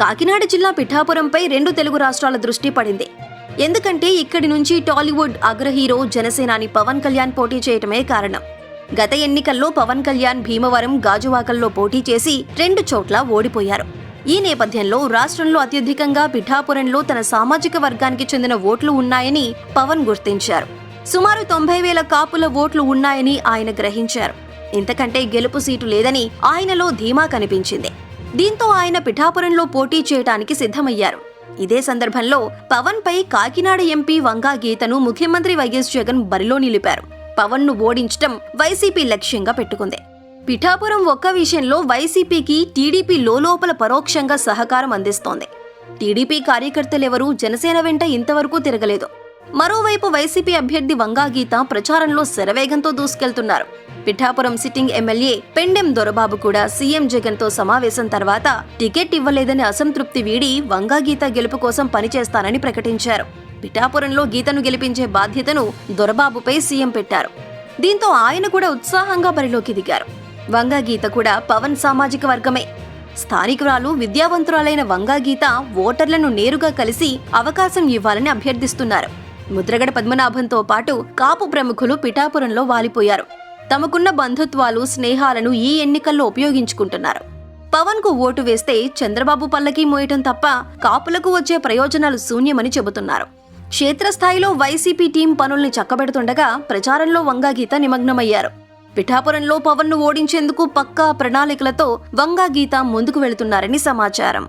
కాకినాడ జిల్లా పిఠాపురంపై రెండు తెలుగు రాష్ట్రాల దృష్టి పడింది. ఎందుకంటే ఇక్కడి నుంచి టాలీవుడ్ అగ్రహీరో జనసేనాని పవన్ కళ్యాణ్ పోటీ చేయటమే కారణం. గత ఎన్నికల్లో పవన్ కళ్యాణ్ భీమవరం గాజువాకల్లో పోటీ చేసి రెండు చోట్ల ఓడిపోయారు. ఈ నేపథ్యంలో రాష్ట్రంలో అత్యధికంగా పిఠాపురంలో తన సామాజిక వర్గానికి చెందిన ఓట్లు ఉన్నాయని పవన్ గుర్తించారు. సుమారు తొంభై వేల కాపుల ఓట్లు ఉన్నాయని ఆయన గ్రహించారు. ఇంతకంటే గెలుపు సీటు లేదని ఆయనలో ధీమా కనిపించింది. దీంతో ఆయన పిఠాపురంలో పోటీ చేయడానికి సిద్ధమయ్యారు. ఇదే సందర్భంలో పవన్ పై కాకినాడ ఎంపీ వంగా గీతను ముఖ్యమంత్రి వైఎస్ జగన్ బరిలో నిలిపారు. పవన్ను ఓడించటం వైసీపీ లక్ష్యంగా పెట్టుకుంది. పిఠాపురం ఒక్క విషయంలో వైసీపీకి టీడీపీ లోపల పరోక్షంగా సహకారం అందిస్తోంది. టీడీపీ కార్యకర్తలెవరూ జనసేన వెంట ఇంతవరకు తిరగలేదు. మరోవైపు వైసీపీ అభ్యర్థి వంగా గీత ప్రచారంలో శరవేగంతో దూసుకెళ్తున్నారు. పిఠాపురం సిట్టింగ్ ఎమ్మెల్యే పెండెం దొరబాబు కూడా సీఎం జగన్తో సమావేశం తర్వాత టికెట్ ఇవ్వలేదని అసంతృప్తి వీడి వంగా గీత గెలుపు కోసం పనిచేస్తానని ప్రకటించారు. పిఠాపురంలో గీతను గెలిపించే బాధ్యతను దొరబాబుపై సీఎం పెట్టారు. దీంతో ఆయన కూడా ఉత్సాహంగా బరిలోకి దిగారు. వంగా గీత కూడా పవన్ సామాజిక వర్గమే. స్థానికురాలు విద్యావంతురాలైన వంగా గీత ఓటర్లను నేరుగా కలిసి అవకాశం ఇవ్వాలని అభ్యర్థిస్తున్నారు. ముద్రగడ పద్మనాభంతో పాటు కాపు ప్రముఖులు పిఠాపురంలో వాలిపోయారు. తమకున్న బంధుత్వాలు స్నేహాలను ఈ ఎన్నికల్లో ఉపయోగించుకుంటున్నారు. పవన్కు ఓటు వేస్తే చంద్రబాబు పల్లకి మోయటం తప్ప కాపులకు వచ్చే ప్రయోజనాలు శూన్యమని చెబుతున్నారు. క్షేత్రస్థాయిలో వైసీపీ టీం పనుల్ని చక్కబెడుతుండగా ప్రచారంలో వంగాగీత నిమగ్నమయ్యారు. పిఠాపురంలో పవన్ను ఓడించేందుకు పక్కా ప్రణాళికలతో వంగాగీత ముందుకు వెళుతున్నారని సమాచారం.